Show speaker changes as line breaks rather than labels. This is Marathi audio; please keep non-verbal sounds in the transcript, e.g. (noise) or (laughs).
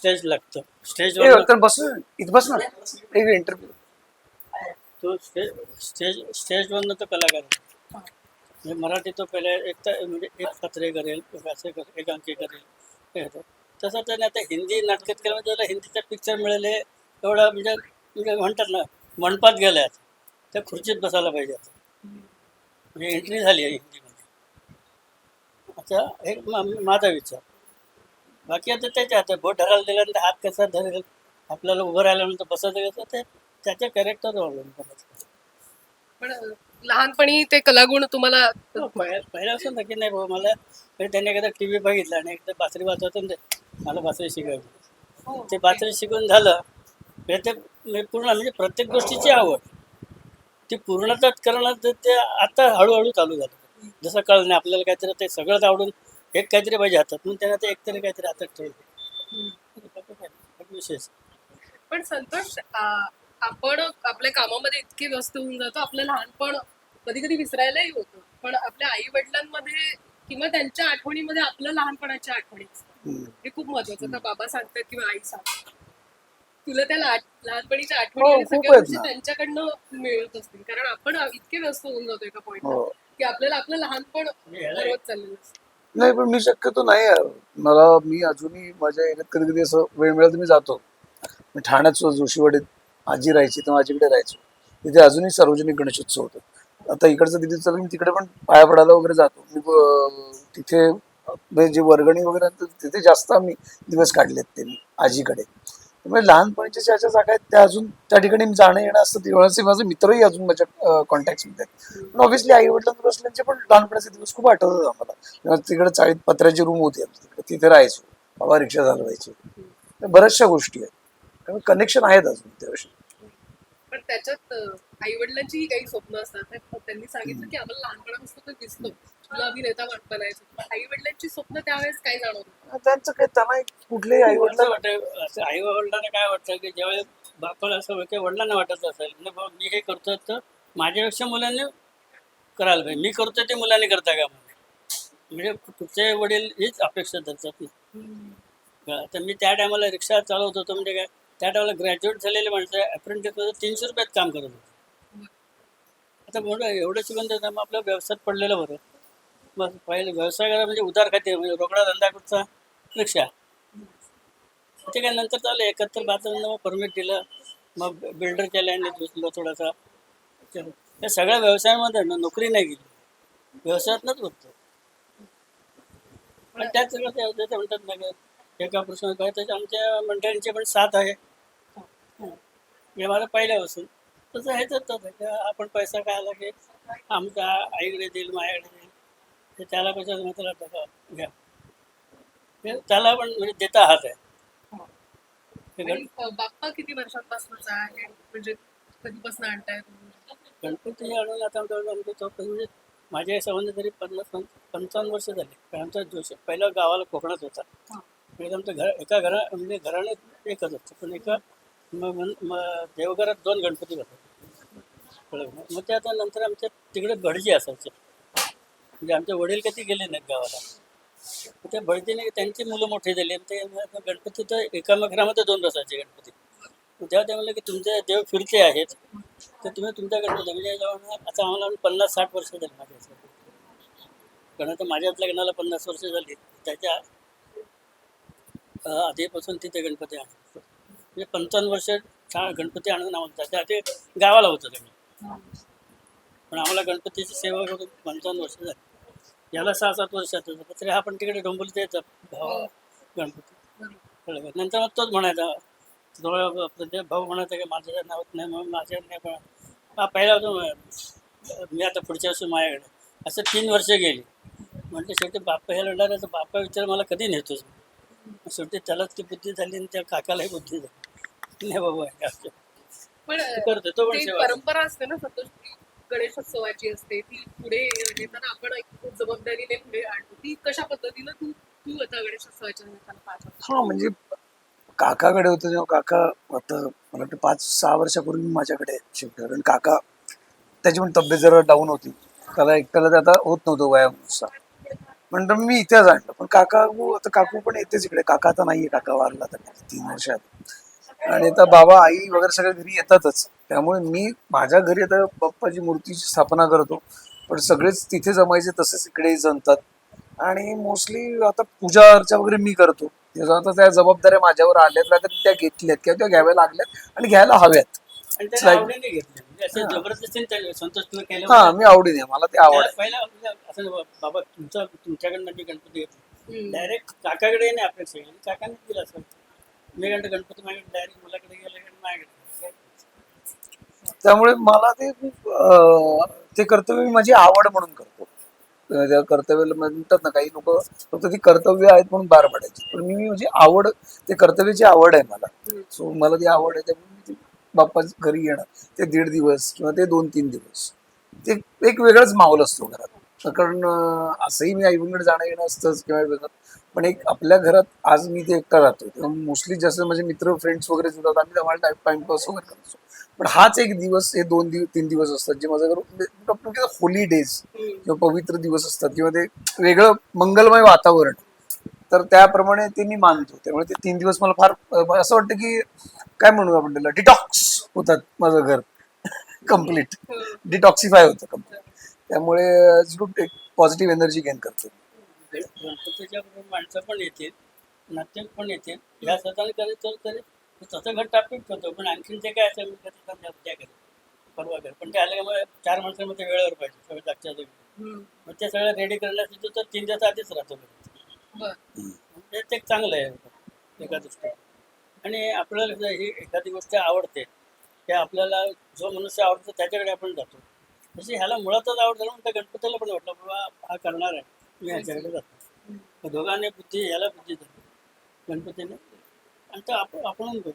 स्टेज लागतं. स्टेजवर
तर बस इथं बस ना. एक इंटरव्ह्यू
तो स्टेज स्टेज स्टेजवरनं तो कलाकार. म्हणजे मराठी तो पहिले एक तर म्हणजे एक पत्रे करेल एक असे करेल एक अंकी करेल. तसं त्याने आता हिंदी नाटकात केलं म्हणजे त्याला हिंदीचा पिक्चर मिळाले. एवढा म्हणजे म्हणजे म्हणतात ना मंडपात गेल्या त्या खुर्चीत बसायला पाहिजे. आता म्हणजे एंट्री झाली आहे हिंदीमध्ये. आता हे माझा विचार. बाकी आता त्याच्या हातात बोट धरायला दिल्यानंतर हात कसा धरेल? आपल्याला उभं राहिल्यानंतर बसायचं कसं ते त्याच्या करायचं
पण लहानपणी ते कलागुण तुम्हाला
हो, पहिल्या पहिल्यापासून नक्की नाही भाऊ मला त्याने एकदा टी व्ही बघितला आणि एकदा बासरी वाजवतो ना ते मला बासरी शिकायची ते बासरी शिकून झालं ते पूर्ण म्हणजे प्रत्येक गोष्टीची आवड. ती पूर्णतः करणं ते आता हळूहळू चालू झालं. जसं कळलं नाही आपल्याला काहीतरी ते सगळंच आवडून एक काहीतरी पाहिजे हातात म्हणून त्यानं ते एकतरी काहीतरी हातात ठेवलं विशेष.
पण संतोष आ- आपण आपल्या कामामध्ये इतके व्यस्त होऊन जातो आपलं लहानपण कधी कधी विसरायलाही होतं. पण आपल्या आई वडिलांमध्ये किंवा त्यांच्या आठवणीमध्ये आपलं लहानपणाच्या आठवणी असतात. हे खूप महत्वाचं आता बाबा सांगतात किंवा आई सांगतात तुला त्या लहान- लहानपणीच्या आठवणी
हो,
आणि
खूप
सगळ्या
आहेत
गोष्टी
ना.
त्यांच्याकडनं मिळत असतील. कारण आपण इतके व्यस्त होऊन जातो एका पॉईंट
हो.
की आपल्याला आपलं लहानपण हरवत चाललेलं असतं.
नाही पण मी शक्यतो नाही यार. मला मी अजूनही माझ्या एरियात कधी कधी असं वेळ मिळाला मी जातो. मी ठाण्यात जोशीवाडीत आजी राहायची तर माझ्याकडे राहायचो. तिथे अजूनही सार्वजनिक गणेशोत्सव होतो. आता इकडचं दिदी चालू मी तिकडे पण पाया पडायला वगैरे जातो. मी तिथे म्हणजे जे वर्गणी वगैरे तिथे जास्त आम्ही दिवस काढलेत ते मी आजीकडे. त्यामुळे लहानपणीच्या ज्या ज्या जागा आहेत त्या अजून त्या ठिकाणी जाणं येणं असतं तेव्हाचे माझे मित्रही अजून माझ्या कॉन्टॅक्टमध्ये आहेत. पण ऑब्व्हियसली आई वडिलांवर बसल्यांचे म्हणजे पण लहानपणाचे दिवस खूप आठवतात आम्हाला. तिकडे चाळीत पत्र्याची रूम होती आमची तिथे राहायचो. बाबा रिक्षा चालवायची. बऱ्याचशा गोष्टी आहेत. त्यामुळे कनेक्शन आहेत अजून त्याविषयी.
त्याच्यात आई वडिलांचीही काही स्वप्न असतात. त्यांनी सांगितलं की आम्हाला लहानपणापासून तर दिसतो. तुला अभिनेता बनायचं. पण आई वडिलांची स्वप्न त्यावेळेस काय जाणवतं
त्यांचं काय त्यांना कुठलेही आई
असं
वडील
वाटतं असं आई वडिलांना काय वाटतं की ज्यावेळेस बापाला असं वाटतं वडिलांना वाटत असेल नाही बाबा मी हे करतो तर माझ्यापेक्षा मुलांनी करायला पाहिजे. मी करतो ते मुलांनी करता का म्हणजे म्हणजे तुमचे वडील हीच अपेक्षा धरतात. ना? तर मी त्या टायमाला रिक्षा चालवत होतो म्हणजे काय त्या टायमाला ग्रॅज्युएट झालेले माणसं अप्रेंटिसमध्ये तीनशे रुपयात काम करत होते. आता म्हणून एवढं शिकून मग आपल्या व्यवसायात पडलेलं बरं. मग पहिले व्यवसाय करा म्हणजे उधार खाते म्हणजे रोकडा धंदा कुठचा? रिक्षा. ते काय नंतर चाललं एकाहत्तर बहात्तर मग परमिट दिलं मग बिल्डरच्या लँडने घुसलो थोडासा. या सगळ्या व्यवसायामध्ये ना नोकरी नाही गेली. व्यवसायातनंच होतं पण त्याच सगळं ते म्हणतात ना एका प्रश्न काय त्याच्या आमच्या मंडळींचे पण साथ आहे. हे मला पहिल्यापासून. तसं हे तर की आपण पैसा काय आला की आमच्या आईकडे देईल माझ्याकडे देईल. ते त्याला कशा म्हटलं का? घ्या. त्याला पण म्हणजे देता हात आहे.
आणि
गण-
अं, बाप्पा किती वर्षांपासूनचा आहे? म्हणजे कधीपासून आणताय तुम्ही?
गणपती आणून आता आमच्या आमच्या चौक म्हणजे माझ्या संबंध तरी पन्नास पंचावन्न वर्ष झाले. कारण आमचा जोशी पहिला गावाला कोकणात होता. म्हणजे आमचं घर एका घरा म्हणजे घराने एकच होतं. पण एका मग म- मग देवघरात दोन गणपती बसतात मग ते आता नंतर आमच्या तिकडे भटजी असायचे. म्हणजे आमचे वडील कधी गेले नाहीत गावाला. मग त्या भटजीने त्यांची मुलं मोठी झाली. आणि ते मग गणपती तर एका घरामध्ये दोन बसायचे गणपती. मग तेव्हा ते म्हणलं की तुमचे देव फिरते आहेत. तर तुम्ही तुमच्या गणपती म्हणजे जवळ आता आम्हाला पन्नास साठ वर्ष झाली माझ्या कारण आता माझ्याच लग्नाला पन्नास वर्ष झाली. त्याच्या अं, आधीपासून तिथे गणपती आहे. म्हणजे पंचावन्न वर्ष छान गणपती आणून आम्हाला त्या ते गावाला होतं लग्न पण आम्हाला गणपतीची सेवा करून पंचावन्न वर्ष झाली. याला सहा सात वर्ष होतं तरी हा पण तिकडे डोंबोलीत यायचा. भाव गणपती. कळलं नंतर मग तोच म्हणायचा जवळ भाऊ म्हणायचा की माझ्या नावत नाही मग माझ्या नाही पण हा पहिला होतो मी आता पुढच्या वर्षी माझ्याकडे. असं तीन वर्ष गेली. म्हणजे शेवटी बाप्पा हे लढणार तर बाप्पा विचार मला कधी नेतोच शेवटी त्यालाच ती बुद्धी झाली आणि त्या काकालाही बुद्धी झाली. नाही बाबा असं.
पण
ते करतो तो पण
ती
सेवा करतो.
परंपरा असते ना संतोष ती गणेशोत्सवाची असते ती पुढे नेताना आपण एक जबाबदारीने पुढे आणतो. ती कशा पद्धतीनं तू तू आता गणेशोत्सवाच्या निमित्तानं पाहतो
हा म्हणजे काकाकडे होतं जेव्हा काका आता मला वाटतं पाच सहा वर्षापूर्वी माझ्याकडे शिफ्ट झालं. आणि काका त्याची पण तब्येत जरा डाऊन होती. त्याला एकट्याला ते आता होत नव्हतं वयानुसार. म्हणतो मी इथेच आणलं. पण काका आता काकू पण येतेच इकडे. काका आता नाहीये काका वारला आता. तीन वर्षात. आणि आता बाबा आई वगैरे सगळे घरी येतातच. त्यामुळे मी माझ्या घरी आता बाप्पाची मूर्तीची स्थापना करतो. पण सगळेच तिथे जमायचे तसेच इकडे जमतात. आणि मोस्टली आता पूजा अर्चा वगैरे मी करतो. त्याचा आता त्या जबाबदाऱ्या माझ्यावर आल्यात तर त्या घेतल्यात किंवा त्या घ्याव्या लागल्यात आणि घ्यायला हव्यात.
म्हणजे असं
हा. हा मी आवडीने मला ते आवड
त्याला
आहे
पहिला म्हणजे. डायरेक्ट काकाकडे नाही अपेक्षा काकाने दिला असं मी गणपती माझ्याकडे डायरेक्ट मुलाकडे गेला माझ्याकडे
त्यामुळे मला ते खूप अं, ते कर्तव्य मी माझी आवड म्हणून करतो. अं, त्या कर्तव्याला म्हणतात ना काही लोक फक्त ती कर्तव्य आहेत म्हणून बार पडायची. पण मी माझी आवड ते कर्तव्याची आवड आहे मला. सो मला ती आवड आहे त्यामुळे मी ते बाप्पा घरी येणं ते दीड दिवस किंवा ते दोन तीन दिवस ते एक वेगळाच माहोल असतो घरात. कारण असंही मी आईकडे जाणं येणं असतंच किंवा वेगळं. पण एक आपल्या घरात आज मी ते एकटा राहतो तेव्हा मोस्टली जास्त माझे मित्र फ्रेंड्स वगैरे सुद्धा आम्ही तेव्हा टाइम टाइमपास वगैरे करतो पण हाच एक दिवस हे दोन दिवस तीन दिवस असतात जे माझं घरून होली डेज किंवा पवित्र दिवस असतात किंवा ते वेगळं मंगलमय वातावरण. तर त्याप्रमाणे ते मी मानतो. त्यामुळे ते तीन दिवस मला फार असं वाटतं की काय म्हणू आपण त्याला? डिटॉक्स होतात माझं घर. (laughs) कंप्लीट डिटॉक्सिफाय होतं. कंप्लीट त्यामुळे जरूर एक पॉझिटिव्ह एनर्जी गेन करतो.
गणपतीच्या माणसं पण येतील नातेवाईक पण येतील. ह्या सताने कधी तर तरी तसं घर टाकून ठेवतो पण आणखीन ते काय असेल मी कधी समजा त्या घरी परवा घर पण ते आल्यामुळे चार माणसांमध्ये वेळेवर पाहिजे सगळं लक्षात येईल
हम्म.
मग ते सगळं रेडी करण्यासाठी तर तीन दिवस आधीच राहतो म्हणजे ते एक चांगलं आहे. एका दृष्टीने. आणि आपल्याला ही एखादी गोष्ट आवडते ते आपल्याला जो मनुष्य आवडतो त्याच्याकडे आपण जातो. तशी ह्याला मुळातच आवड झालं म्हणून त्या गणपतीला पण वाटलं बाबा हा करणार आहे. मी ह्याच्याकडे जातो. दोघांनी बुद्धी ह्याला बुद्धी झाली गणपतीने. आणि तो आपण आपण बघतो.